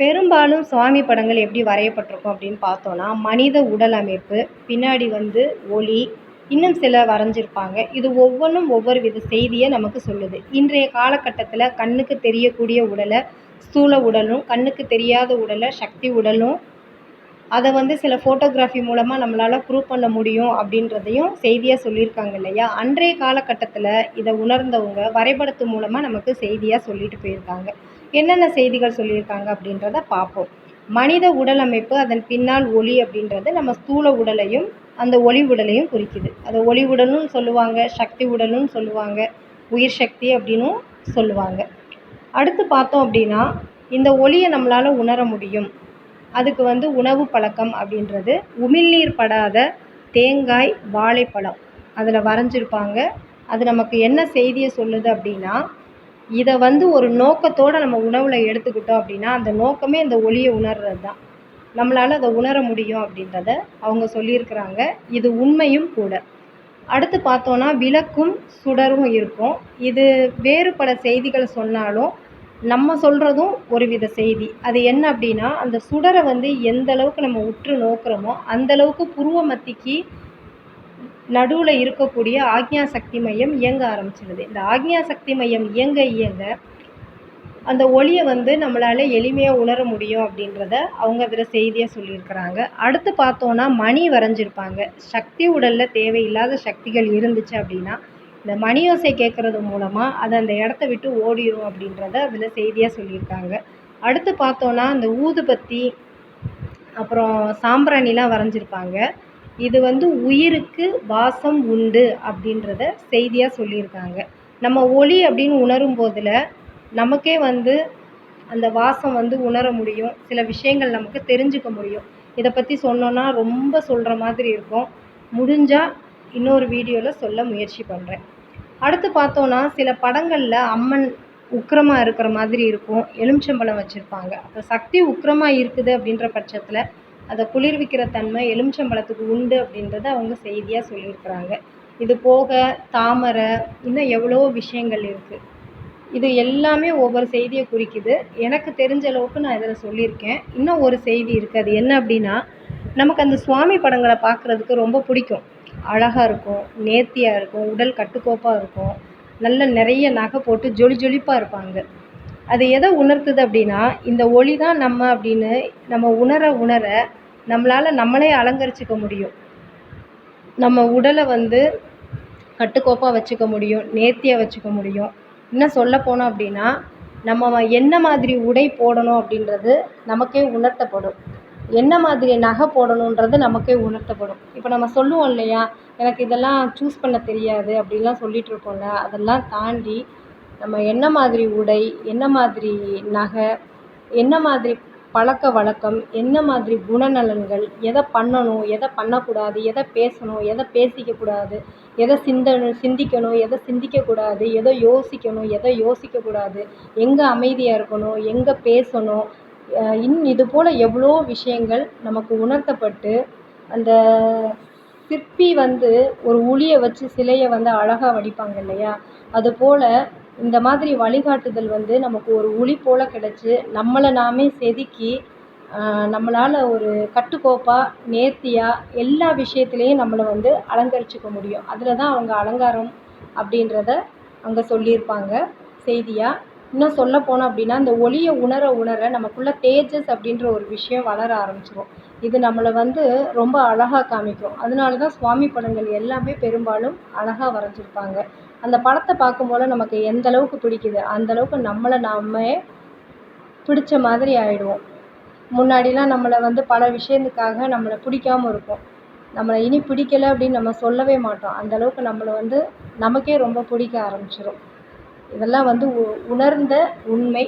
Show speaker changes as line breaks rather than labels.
பெரும்பாலும் சுவாமி படங்கள் எப்படி வரையப்பட்டிருக்கும் அப்படின்னு பார்த்தோன்னா மனித உடல் அமைப்பு பின்னாடி வந்து ஒளி இன்னும் சில வரைஞ்சிருப்பாங்க. இது ஒவ்வொன்றும் ஒவ்வொரு வித செய்தியை நமக்கு சொல்லுது. இன்றைய காலகட்டத்தில் கண்ணுக்கு தெரியக்கூடிய உடலை ஸ்தூல உடலும் கண்ணுக்கு தெரியாத உடலை சக்தி உடலும் அதை வந்து சில ஃபோட்டோகிராஃபி மூலமாக நம்மளால் ப்ரூவ் பண்ண முடியும் அப்படின்றதையும் செய்தியாக சொல்லியிருக்காங்க இல்லையா? அன்றைய காலகட்டத்தில் இதை உணர்ந்தவங்க வரைபடத்து மூலமாக நமக்கு செய்தியாக சொல்லிட்டு போயிருக்காங்க. என்னென்ன செய்திகள் சொல்லியிருக்காங்க அப்படின்றத பார்ப்போம். மனித உடல் அமைப்பு அதன் பின்னால் ஒளி அப்படின்றது நம்ம ஸ்தூல உடலையும் அந்த ஒளி உடலையும் குறிக்குது. அதை ஒளி உடலும் சொல்லுவாங்க சக்தி உடலும் சொல்லுவாங்க உயிர் சக்தி அப்படின்னும் சொல்லுவாங்க. அடுத்து பார்த்தோம் அப்படின்னா இந்த ஒளியை நம்மளால் உணர முடியும். அதுக்கு வந்து உணவு பழக்கம் அப்படின்றது உமிழ்நீர் படாத தேங்காய் வாழைப்பழம். அதில் வரைஞ்சிருப்பாங்க. அது நமக்கு என்ன செய்தியை சொல்லுது அப்படின்னா இதை வந்து ஒரு நோக்கத்தோடு நம்ம உணவில் எடுத்துக்கிட்டோம் அப்படின்னா அந்த நோக்கமே இந்த ஒளியை உணர்றது தான் நம்மளால் அதை உணர முடியும் அப்படின்றத அவங்க சொல்லியிருக்கிறாங்க. இது உண்மையும் கூட. அடுத்து பார்த்தோன்னா விளக்கும் சுடரும் இருக்கும். இது வேறு பல செய்திகள் சொன்னாலும் நம்ம சொல்கிறதும் ஒரு வித செய்தி. அது என்ன அப்படின்னா அந்த சுடரை வந்து எந்த அளவுக்கு நம்ம உற்று நோக்குறோமோ அந்த அளவுக்கு புருவ மத்திக்கு நடுவில் இருக்கக்கூடிய ஆக்ஞா சக்தி மையம் இயங்க ஆரம்பிச்சிடுது இந்த ஆக்ஞா சக்தி மையம் இயங்க இயங்க அந்த ஒளியை வந்து நம்மளால் எளிமையாக உணர முடியும் அப்படின்றத அவங்க அதில் செய்தியாக சொல்லியிருக்கிறாங்க. அடுத்து பார்த்தோன்னா மணி வரைஞ்சிருப்பாங்க. சக்தி உடலில் தேவையில்லாத சக்திகள் இருந்துச்சு அப்படின்னா இந்த மணி ஓசை கேட்குறது மூலமாக அது அந்த இடத்த விட்டு ஓடிடும் அப்படின்றத அதில் செய்தியாக சொல்லியிருக்காங்க. அடுத்து பார்த்தோன்னா அந்த ஊதுபத்தி அப்புறம் சாம்பிராணிலாம் வரைஞ்சிருப்பாங்க. இது வந்து உயிருக்கு வாசம் உண்டு அப்படின்றத செய்தியாக சொல்லியிருக்காங்க. நம்ம ஒளி அப்படின்னு உணரும் போதில் நமக்கே வந்து அந்த வாசம் வந்து உணர முடியும். சில விஷயங்கள் நமக்கு தெரிஞ்சுக்க முடியும். இதை பற்றி சொன்னோன்னா ரொம்ப சொல்கிற மாதிரி இருக்கும். முடிஞ்சால் இன்னொரு வீடியோவில் சொல்ல முயற்சி பண்ணுறேன் அடுத்து பார்த்தோன்னா சில படங்களில் அம்மன் உக்கிரமாக இருக்கிற மாதிரி இருக்கும். எலுமிச்சம்பழம் வச்சுருப்பாங்க. அப்போ சக்தி உக்கிரமாக இருக்குது அப்படின்ற பட்சத்தில் அதை குளிர்விக்கிற தன்மை எலுமிச்சம்பழத்துக்கு உண்டு அப்படின்றத அவங்க செய்தியாக சொல்லியிருக்கிறாங்க. இது போக தாமரை இன்னும் எவ்வளோ விஷயங்கள் இருக்குது இது எல்லாமே ஒவ்வொரு செய்தியை குறிக்குது. எனக்கு தெரிஞ்ச அளவுக்கு நான் இதில் சொல்லியிருக்கேன். இன்னும் ஒரு செய்தி இருக்குது அது என்ன அப்படின்னா நமக்கு அந்த சுவாமி படங்களை பார்க்குறதுக்கு ரொம்ப பிடிக்கும். அழகாக இருக்கும் நேர்த்தியாக இருக்கும் உடல் கட்டுக்கோப்பாக இருக்கும். நல்ல நிறைய நகை போட்டு ஜொலி ஜொலிப்பாக இருப்பாங்க. அது எதை உணர்த்துது அப்படின்னா இந்த ஒளி தான் நம்ம அப்படின்னு நம்ம உணர உணர நம்மளால் நம்மளே அலங்கரிச்சுக்க முடியும். நம்ம உடலை வந்து கட்டுக்கோப்பாக வச்சுக்க முடியும் நேர்த்தியாக வச்சுக்க முடியும். இன்னும் சொல்ல போனோம் அப்படின்னா நம்ம என்ன மாதிரி உடை போடணும் அப்படின்றது நமக்கே உணர்த்தப்படும். என்ன மாதிரி நகை போடணுன்றது நமக்கே உணர்த்தப்படும். இப்போ நம்ம சொல்லுவோம் இல்லையா எனக்கு இதெல்லாம் சூஸ் பண்ண தெரியாது அப்படின்லாம் சொல்லிகிட்டு இருக்கோம்ல அதெல்லாம் தாண்டி நம்ம என்ன மாதிரி உடை என்ன மாதிரி நகை என்ன மாதிரி பழக்க வழக்கம் என்ன மாதிரி குணநலன்கள் எதை பண்ணணும் எதை பண்ணக்கூடாது எதை பேசணும் எதை பேசிக்கக்கூடாது எதை சிந்தனை சிந்திக்கணும் எதை சிந்திக்கக்கூடாது எதை யோசிக்கணும் எதை யோசிக்கக்கூடாது எங்கே அமைதியாக இருக்கணும் எங்கே பேசணும் இன் இது போல் எவ்வளோ விஷயங்கள் நமக்கு உணர்த்தப்பட்டு அந்த சிற்பி வந்து ஒரு உளியை வச்சு சிலையை வந்து அழகாக வடிப்பாங்க இல்லையா? அதுபோல் இந்த மாதிரி வழிகாட்டுதல் வந்து நமக்கு ஒரு ஒளி போல் கிடச்சி நம்மளை நாமே செதுக்கி நம்மளால் ஒரு கட்டுக்கோப்பாக நேர்த்தியாக எல்லா விஷயத்துலையும் நம்மளை வந்து அலங்கரிச்சுக்க முடியும். அதில் தான் அவங்க அலங்காரம் அப்படின்றத அங்கே சொல்லியிருப்பாங்க. செய்தியாக இன்னும் சொல்ல போனோம் அப்படின்னா இந்த ஒளியை உணர உணர நமக்குள்ளே தேஜஸ் அப்படின்ற ஒரு விஷயம் வளர ஆரம்பிச்சிடும் இது நம்மளை வந்து ரொம்ப அழகாக காமிக்கும். அதனால தான் சுவாமி படங்கள் எல்லாமே பெரும்பாலும் அழகாக வரைஞ்சிருப்பாங்க. அந்த படத்தை பார்க்கும்போது நமக்கு எந்த அளவுக்கு பிடிக்குது அந்த அளவுக்கு நம்மளை நாமே பிடிச்ச மாதிரி ஆகிடுவோம் முன்னாடிலாம் நம்மளை வந்து பல விஷயத்துக்காக நம்மளை பிடிக்காம இருக்கும். நம்மளை இனி பிடிக்கல அப்படின்னு நம்ம சொல்லவே மாட்டோம். அந்தளவுக்கு நம்மளை வந்து நமக்கே ரொம்ப பிடிக்க ஆரம்பிச்சிடும் இதெல்லாம் வந்து உ உணர்ந்த உண்மை.